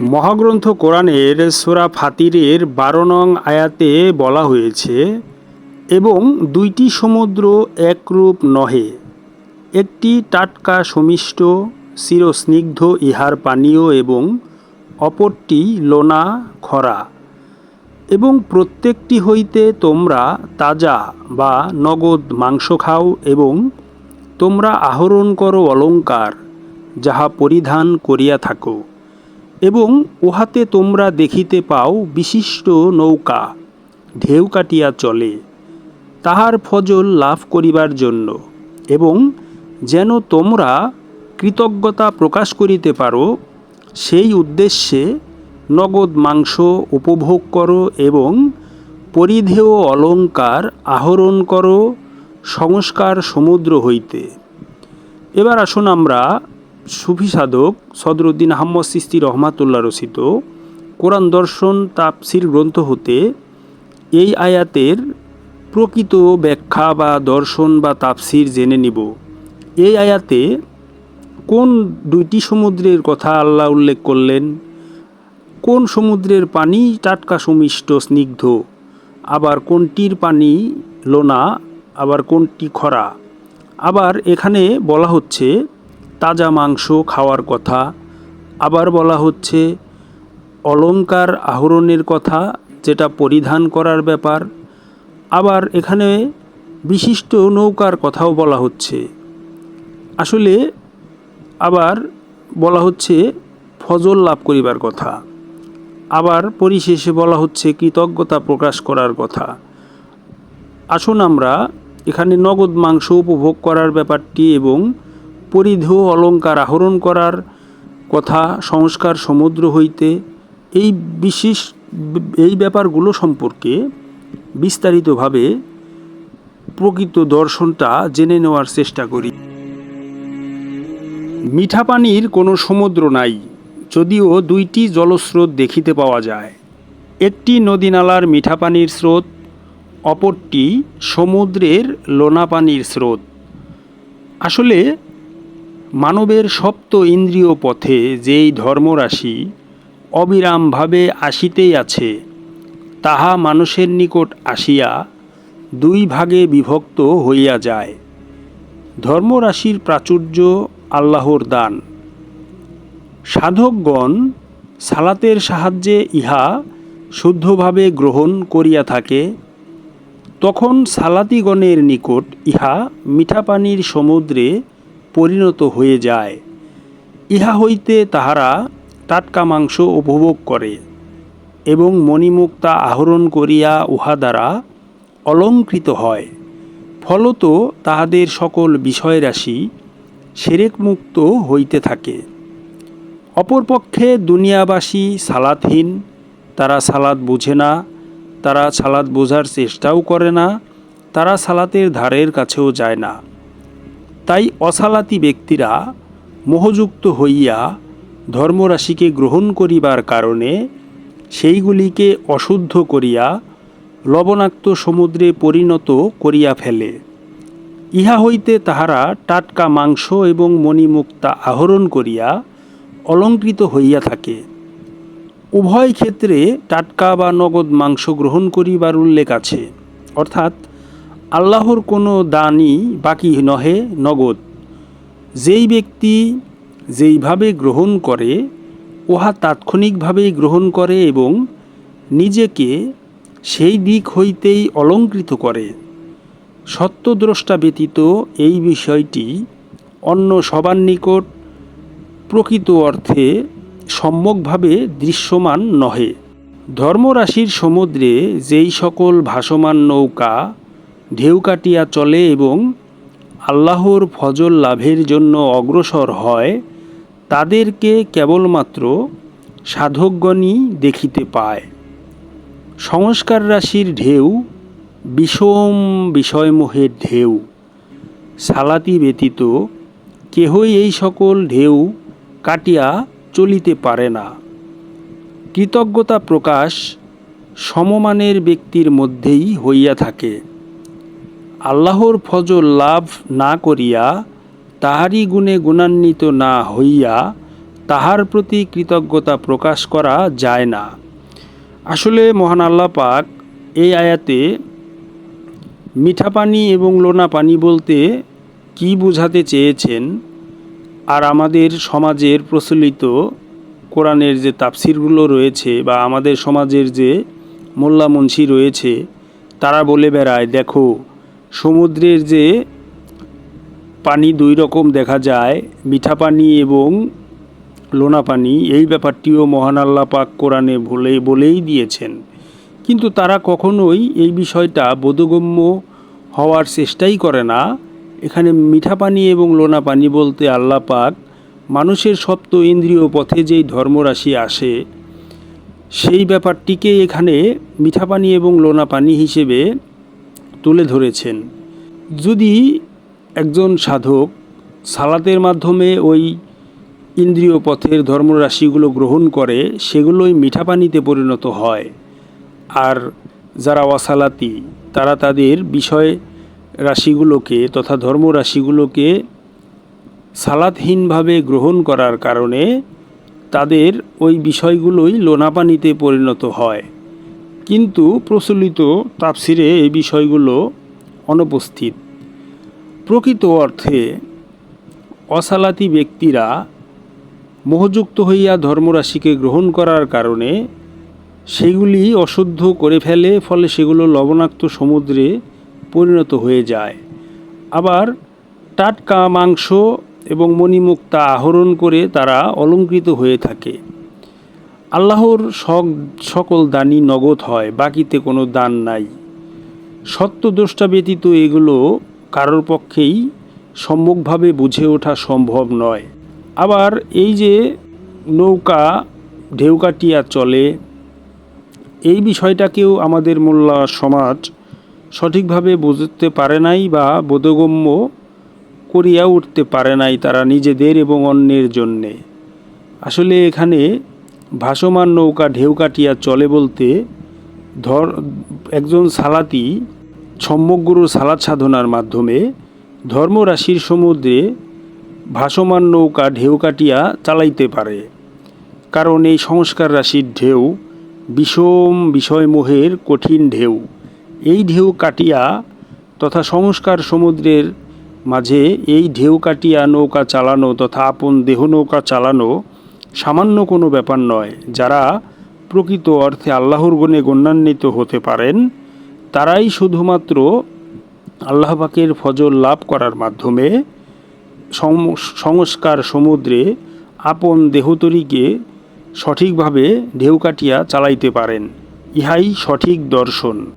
মহাগ্রন্থ কোরআনের সোরা ফাতিরের বারো নং আয়াতে বলা হয়েছে, এবং দুইটি সমুদ্র একরূপ নহে। একটি টাটকা সমিষ্ট চিরস্নিগ্ধ ইহার পানীয় এবং অপরটি লোনা, খরা। এবং প্রত্যেকটি হইতে তোমরা তাজা বা নগদ মাংস খাও এবং তোমরা আহরণ করো অলঙ্কার যাহা পরিধান করিয়া থাকো। এবং উহাতে তোমরা দেখিতে পাও বিশিষ্ট নৌকা, ঢেউ কাটিয়া চলে। তাহার ফজল লাভ করিবার জন্য এবং যেন তোমরা কৃতজ্ঞতা প্রকাশ করিতে পারো, সেই উদ্দেশ্যে নগদ মাংস উপভোগ করো এবং পরিধেয় অলঙ্কার আহরণ করো, সংস্কার সমুদ্র হইতে। এবার আসুন আমরা সুফি সাধক সদরুদ্দিন আহম্মদ সিস্তি রহমাতুল্লাহ রচিত কোরআন দর্শন তাপসির গ্রন্থ হতে এই আয়াতের প্রকৃত ব্যাখ্যা বা দর্শন বা তাপসির জেনে নিব। এই আয়াতে কোন দুইটি সমুদ্রের কথা আল্লাহ উল্লেখ করলেন? কোন সমুদ্রের পানি টাটকা সুমিষ্ট, স্নিগ্ধ? আবার কোনটির পানি লোনা, আবার কোনটি খরা? আবার এখানে বলা হচ্ছে তাজা মাংস খাওয়ার কথা। আবার বলা হচ্ছে অলঙ্কার আহরণের কথা যেটা পরিধান করার ব্যাপার। আবার এখানে বিশিষ্ট নৌকার কথাও বলা হচ্ছে। আসলে আবার বলা হচ্ছে, ফজল লাভ করিবার কথা। আবার পরিশেষে বলা হচ্ছে, কৃতজ্ঞতা প্রকাশ করার কথা। আসুন আমরা এখানে নগদ মাংস উপভোগ করার ব্যাপারটি এবং পরিধেয় অলঙ্কার আহরণ করার কথা সংস্কার সমুদ্র হইতে এই বিশেষ এই ব্যাপারগুলো সম্পর্কে বিস্তারিতভাবে প্রকৃত দর্শনটা জেনে নেওয়ার চেষ্টা করি। মিঠা পানির কোনো সমুদ্র নাই, যদিও দুইটি জলস্রোত দেখিতে পাওয়া যায়। একটি নদীনালার মিঠা পানির স্রোত, অপরটি সমুদ্রের লোনা পানির স্রোত। আসলে মানবের সপ্ত ইন্দ্রিয় পথে যেই ধর্মরাশি অবিরামভাবে আসিতেই আছে, তাহা মানুষের নিকট আসিয়া দুই ভাগে বিভক্ত হইয়া যায়। ধর্মরাশির প্রাচুর্য আল্লাহর দান। সাধকগণ সালাতের সাহায্যে ইহা শুদ্ধভাবে গ্রহণ করিয়া থাকে, তখন সালাতিগণের নিকট ইহা মিঠা পানির সমুদ্রে পরিণত হয়ে যায়। ইহা হইতে তাহারা টাটকা মাংস উপভোগ করে এবং মণিমুক্তা আহরণ করিয়া উহা দ্বারা অলঙ্কৃত হয়। ফলত তাহাদের সকল বিষয়রাশি সেরেকমুক্ত হইতে থাকে। অপরপক্ষে দুনিয়াবাসী সালাদহীন তারা সালাদ বোঝে না, তারা সালাদ বোঝার চেষ্টাও করে না, তারা সালাতের ধারের কাছেও যায় না। তাই অসালাতি ব্যক্তিরা মোহযুক্ত হইয়া ধর্মরাশিকে গ্রহণ করিবার কারণে সেইগুলিকে অশুদ্ধ করিয়া লবণাক্ত সমুদ্রে পরিণত করিয়া ফেলে। ইহা হইতে তাহারা টাটকা মাংস এবং মণিমুক্তা আহরণ করিয়া অলঙ্কৃত হইয়া থাকে। উভয় ক্ষেত্রে টাটকা বা নগদ মাংস গ্রহণ করিবার উল্লেখ আছে। অর্থাৎ আল্লাহর কোনো দানই বাকি নহে, নগদ। যেই ব্যক্তি যেইভাবে গ্রহণ করে, উহা তাৎক্ষণিকভাবেই গ্রহণ করে এবং নিজেকে সেই দিক হইতেই অলঙ্কৃত করে। সত্যদ্রষ্টা ব্যতীত এই বিষয়টি অন্য সবার নিকট প্রকৃত অর্থে সম্যকভাবে দৃশ্যমান নহে। ধর্মরাশির সমুদ্রে যেই সকল ভাসমান নৌকা ঢেউ কাটিয়া চলে এবং আল্লাহর ফজল লাভের জন্য অগ্রসর হয়, তাদেরকে কেবলমাত্র সাধকগণই দেখিতে পায়। সংস্কার রাশির ঢেউ, বিষম বিষয়মোহের ঢেউ, সালাতি ব্যতীত কেহই এই সকল ঢেউ কাটিয়া চলিতে পারে না। কৃতজ্ঞতা প্রকাশ সমমানের ব্যক্তির মধ্যেই হইয়া থাকে। আল্লাহর ফজল লাভ না করিয়া, তাহারই গুণে গুণান্বিত না হইয়া, তাহার প্রতি কৃতজ্ঞতা প্রকাশ করা যায় না। আসলে মহান আল্লাহ পাক এই আয়াতে মিঠা পানি এবং লোনা পানি বলতে কি বোঝাতে চেয়েছেন আর আমাদের সমাজের প্রচলিত কোরআনের যে তাফসিরগুলো রয়েছে বা আমাদের সমাজের যে মোল্লা মুন্সি রয়েছে, তারা বলে বেড়ায়, দেখো সমুদ্রের যে পানি দুই রকম দেখা যায়, মিঠা পানি এবং লোনা পানি। এই ব্যাপারটিও মহান আল্লাহ পাক কোরআনে বলে, বলেই দিয়েছেন। কিন্তু তারা কখনোই এই বিষয়টা বোধগম্য হওয়ার চেষ্টাই করে না। এখানে মিঠা পানি এবং লোনা পানি বলতে আল্লাহ পাক মানুষের সপ্ত ইন্দ্রিয় পথে যেই ধর্মরাশি আসে, সেই ব্যাপারটিকে এখানে মিঠা পানি এবং লোনা পানি হিসেবে তুলে ধরেছেন। যদি একজন সাধক সালাতের মাধ্যমে ওই ইন্দ্রিয় পথের ধর্মরাশিগুলো গ্রহণ করে, সেগুলোই মিঠা পানিতে পরিণত হয়। আর যারা অসালাতি, তারা তাদের বিষয় রাশিগুলোকে তথা ধর্মরাশিগুলোকে সালাতহীনভাবে গ্রহণ করার কারণে তাদের ওই বিষয়গুলোই লোনাপানিতে পরিণত হয়। কিন্তু প্রচলিত তাফসিরে এই বিষয়গুলো অনুপস্থিত। প্রকৃত অর্থে অসালাতি ব্যক্তিরা মোহযুক্ত হইয়া ধর্মরাশিকে গ্রহণ করার কারণে সেগুলি অশুদ্ধ করে ফেলে, ফলে সেগুলো লবণাক্ত সমুদ্রে পরিণত হয়ে যায়। আবার টাটকা মাংস এবং মণিমুক্তা আহরণ করে তারা অলঙ্কৃত হয়ে থাকে। আল্লাহর সকল দানই নগদ হয়, বাকিতে কোনো দান নাই। সত্য দোষটা ব্যতীত এগুলো কারোর পক্ষেই সম্মুখভাবে বুঝে ওঠা সম্ভব নয়। আবার এই যে নৌকা ঢেউকাটিয়া চলে, এই বিষয়টাকেও আমাদের মোল্লা সমাজ সঠিকভাবে বুঝতে পারে নাই বা বোধগম্য করিয়া উঠতে পারে নাই তারা নিজেদের এবং অন্যের জন্যে। আসলে এখানে ভাসমান নৌকা ঢেউ কাটিয়া চলে বলতে ধর, একজন সালাতি সম্যকগুরুর সালাদ সাধনার মাধ্যমে ধর্মরাশির সমুদ্রে ভাসমান নৌকা ঢেউ কাটিয়া চালাইতে পারে। কারণ এই সংস্কার রাশির ঢেউ বিষম বিষয়মোহের কঠিন ঢেউ। এই ঢেউ কাটিয়া তথা সংস্কার সমুদ্রের মাঝে এই ঢেউ কাটিয়া নৌকা চালানো তথা আপন দেহ নৌকা চালানো সামান্য কোনো ব্যাপার নয়, যারা প্রকৃত অর্থে আল্লাহর গুণে গণ্যান্বিত হতে পারেন, তারাই শুধুমাত্র আল্লাহ পাকের ফজল লাভ করার মাধ্যমে সংস্কার সমুদ্রে আপন দেহতরীকে সঠিকভাবে ঢেউ কাটিয়া চালাইতে পারেন। ইহাই সঠিক দর্শন।